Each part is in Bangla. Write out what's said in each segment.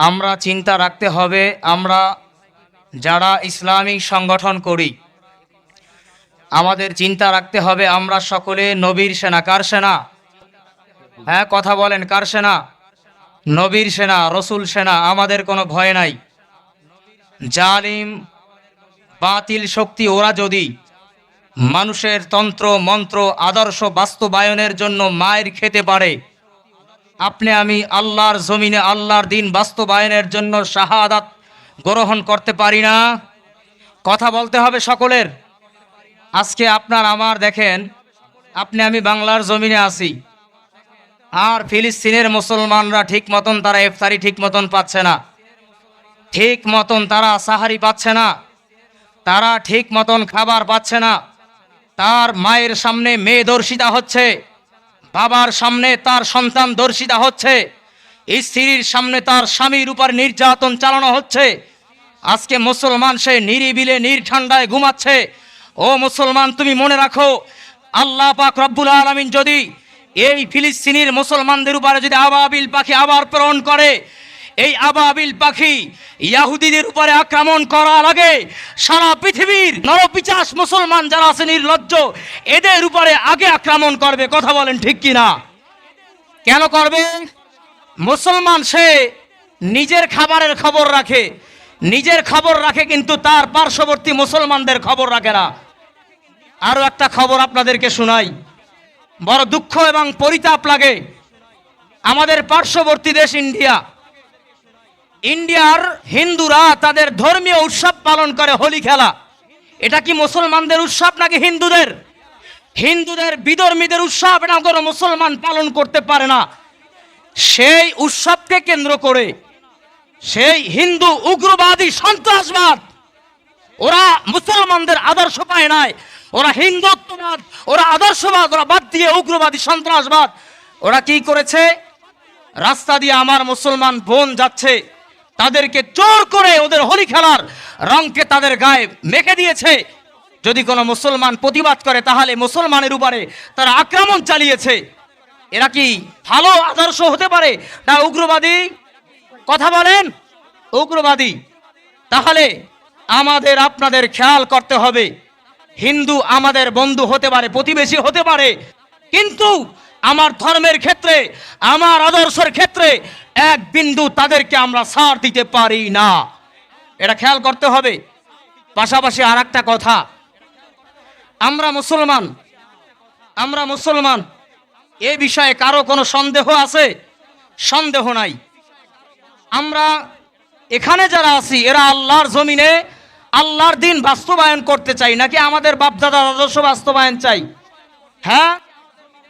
আমরা চিন্তা রাখতে হবে, আমরা যারা ইসলামিক সংগঠন করি, আমাদের চিন্তা রাখতে হবে, আমরা সকলে নবীর সেনা, কার সেনা? হ্যাঁ কথা বলেন, কার সেনা? নবীর সেনা, রসুল সেনা, আমাদের কোনো ভয় নাই। জালিম, বাতিল শক্তি ওরা যদি মানুষের তন্ত্র, মন্ত্র, আদর্শ বাস্তবায়নের জন্য মায়ের খেতে পারে আপনি আমি আল্লাহর জমিনে আল্লাহর দিন বাস্তবায়নের জন্য শাহাদাত গ্রহণ করতে পারি না। কথা বলতে হবে সকলের। আজকে আপনার আমার দেখেন, আপনি আমি বাংলার জমিনে আছি। আর ফিলিস্তিনের মুসলমানরা ঠিক মতন তারা ইফতারি ঠিক মতন পাচ্ছে না। ঠিক মতন তারা সাহারি পাচ্ছে না। তারা ঠিক মতন খাবার পাচ্ছে না। তার মায়ের সামনে মেয়ে দর্শিতা হচ্ছে। বাবার সামনে তার সন্তান দর্শিতা হচ্ছে। স্ত্রীর সামনে তার স্বামীর উপর নির্যাতন চালানো হচ্ছে। আজকে মুসলমান সে নিরিবিলে নির্ঠান্ডায় ঘুমাচ্ছে। ও মুসলমান, তুমি মনে রাখো, আল্লাহ পাক রব্বুল আলমিন যদি এই ফিলিস্তিনির মুসলমানদের উপরে যদি আবাবিল পাখি আবার প্রেরণ করে এই আবাবিল পাখি ইয়াহুদিদের উপরে আক্রমণ করার আগে সারা পৃথিবীর নরপিচাস মুসলমান যারা আছে নির্লজ্জ, এদের উপরে আগে আক্রমণ করবে। কথা বলেন ঠিক কি না কেন করবে? মুসলমান সে নিজের খাবারের খবর রাখে। নিজের খবর রাখে কিন্তু তার পার্শ্ববর্তী মুসলমানদের খবর রাখে না। আরও একটা খবর আপনাদেরকে শোনাই। বড় দুঃখ এবং পরিতাপ লাগে। আমাদের পার্শ্ববর্তী দেশ ইন্ডিয়া ইন্ডিয়ার হিন্দুরা তাদের ধর্মীয় উৎসব পালন করে হোলি খেলা। এটা কি মুসলমানদের উৎসব নাকি হিন্দুদের? হিন্দুদের বিধর্মীদের উৎসব, এটা কোনো মুসলমান পালন করতে পারে না। সেই উৎসবকে কেন্দ্র করে সেই হিন্দু, উগ্রবাদী, সন্ত্রাসবাদ, ওরা মুসলমানদের আদর্শ পায় নাই। ওরা হিন্দুত্ববাদ, ওরা আদর্শবাদ, ওরা বাদ দিয়ে উগ্রবাদী, সন্ত্রাসবাদ। ওরা কি করেছে? রাস্তা দিয়ে আমার মুসলমান বোন যাচ্ছে। তাদেরকে চোর করে ওদের হোলি খেলার রংকে তাদের গায়ে মেখে দিয়েছে। যদি কোনো মুসলমান প্রতিবাদ করে, তাহলে মুসলমানের উপরে তারা আক্রমণ চালিয়েছে। এরা কি ভালো আদর্শ হতে পারে? না উগ্রবাদী? কথা বলেন, উগ্রবাদী। তাহলে আমাদের, আপনাদের খেয়াল করতে হবে। হিন্দু আমাদের বন্ধু হতে পারে, প্রতিবেশী হতে পারে। কিন্তু আমার ধর্মের ক্ষেত্রে, আমার আদর্শের ক্ষেত্রে এক বিন্দু তাদেরকে আমরা ছাড় দিতে পারি না। এটা খেয়াল করতে হবে। পাশাপাশি আর একটা কথা। আমরা মুসলমান আমরা মুসলমান, এ বিষয়ে কারও কোনো সন্দেহ আছে? সন্দেহ নাই। আমরা এখানে যারা আছি, এরা আল্লাহর জমিনে আল্লাহর দিন বাস্তবায়ন করতে চাই। নাকি আমাদের বাপদাদার আদর্শ বাস্তবায়ন চাই? হ্যাঁ?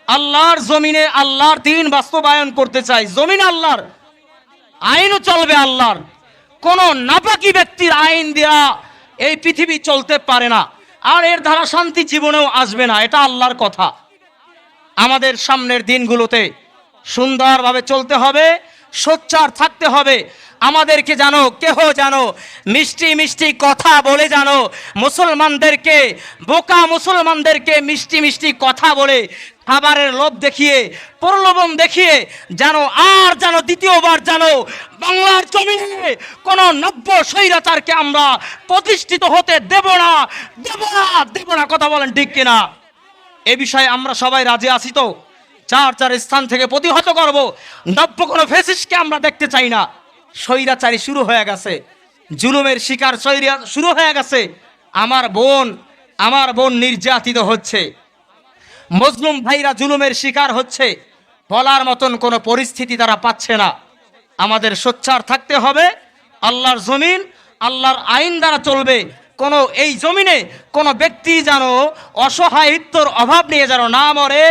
আল্লাহর জমিনে আল্লাহর দিন বাস্তবায়ন করতে চাই। জমিন আল্লাহর। আইনও চলবে আল্লাহর। কোন নাপাকি ব্যক্তির আইন দেয়া এই পৃথিবী চলতে পারে না। আর এর ধারা শান্তি জীবনেও আসবে না, এটা আল্লাহর কথা। আমাদের সামনের দিনগুলোতে সুন্দরভাবে চলতে হবে, সোচ্চার থাকতে হবে। আমাদেরকে জানো, কেহ জানো, মিষ্টি মিষ্টি কথা বলে জানো, মুসলমানদেরকে, বোকা মুসলমানদেরকে মিষ্টি মিষ্টি কথা বলে, খাবারের লোভ দেখিয়ে, প্রলোভন দেখিয়ে জানো আর জানো দ্বিতীয়বার জানো বাংলার জমিনে কোনো নব্য স্বৈরাচারকে আমরা প্রতিষ্ঠিত হতে দেব না দেব না দেব না। কথা বলেন ঠিক কিনা? এ বিষয়ে আমরা সবাই রাজি আছি তো? চার চার স্থান থেকে প্রতিহত করব, নব্য কোনো ফেসিসকে আমরা দেখতে চাই না। স্বৈরাচারী শুরু হয়ে গেছে। জুলুমের শিকার স্বৈরা শুরু হয়ে গেছে। আমার বোন আমার বোন নির্যাতিত হচ্ছে। মজলুম ভাইরা জুলুমের শিকার হচ্ছে। বলার মতন কোনো পরিস্থিতি তারা পাচ্ছে না। আমাদের সোচ্চার থাকতে হবে। আল্লাহর জমিন, আল্লাহর আইন দ্বারা চলবে। কোনো এই জমিনে কোনো ব্যক্তি যেন অসহায়িত্বর অভাব নিয়ে যেন না মরে,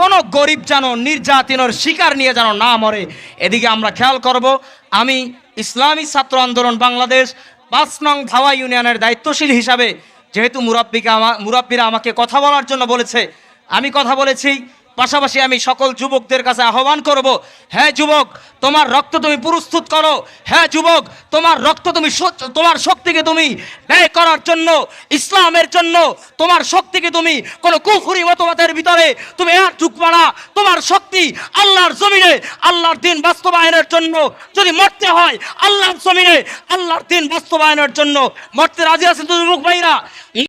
কোনো গরিব যেন নির্যাতনের শিকার নিয়ে যেন না মরে। এদিকে আমরা খেয়াল করব, আমি ইসলামী ছাত্র আন্দোলন বাংলাদেশ পাঁচ নং ধাওয়া ইউনিয়নের দায়িত্বশীল হিসাবে যেহেতু মুরাব্বিকে মুরাব্বিরা আমাকে কথা বলার জন্য বলেছে, আমি কথা বলেছি। পাশাপাশি আমি সকল যুবকদের কাছে আহ্বান করব হ্যাঁ যুবক, তোমার রক্ত তুমি প্রস্তুত করো। হ্যাঁ যুবক, তোমার রক্ত তুমি তোমার শক্তিকে তুমি ব্যয় করার জন্য, ইসলামের জন্য, তোমার শক্তিকে তুমি কোনো কুফুরি মতবাদের ভিতরে তুমি আর ঢুকবা না। তোমার শক্তি আল্লাহর জমিনে, আল্লাহর দিন বাস্তবায়নের জন্য যদি মরতে হয়, আল্লাহর জমিনে, আল্লাহর দিন বাস্তবায়নের জন্য মরতে রাজি আছেন তো যুবক ভাইরা?